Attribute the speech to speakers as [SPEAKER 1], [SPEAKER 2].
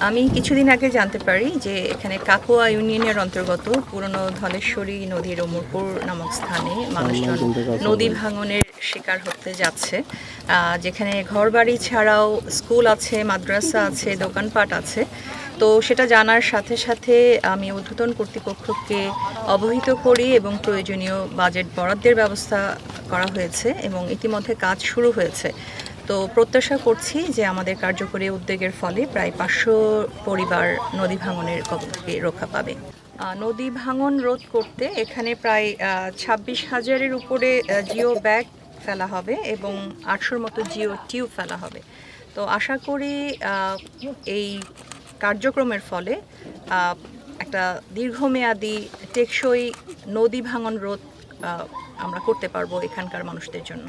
[SPEAKER 1] আমি কিছুদিন আগে জানতে পারি যে এখানে কাকুয়া ইউনিয়নের অন্তর্গত পুরনো ধলেশ্বরী নদীর ওমরপুর নামক স্থানে মানুষজন নদী ভাঙনের শিকার হতে যাচ্ছে। আহ, যেখানে ঘরবাড়ি ছাড়াও স্কুল আছে মাদ্রাসা আছে দোকানপাট আছে। তো সেটা জানার সাথে সাথে আমি ঊর্ধ্বতন কর্তৃপক্ষকে অবহিত করি এবং প্রয়োজনীয় বাজেট বরাদ্দের ব্যবস্থা করা হয়েছে এবং ইতিমধ্যে কাজ শুরু হয়েছে। তো প্রত্যাশা করছি যে আমাদের কার্যকরী উদ্যোগের ফলে প্রায় পাঁচশো পরিবার নদী ভাঙনের কবল থেকে রক্ষা পাবে। নদী ভাঙন রোধ করতে এখানে প্রায় ছাব্বিশ হাজারের উপরে জিও ব্যাগ ফেলা হবে এবং আটশোর মতো জিও টিউব ফেলা হবে। তো আশা করি এই কার্যক্রমের ফলে একটা দীর্ঘমেয়াদী টেকসই নদী ভাঙন রোধ আমরা করতে পারব এখানকার মানুষদের জন্য।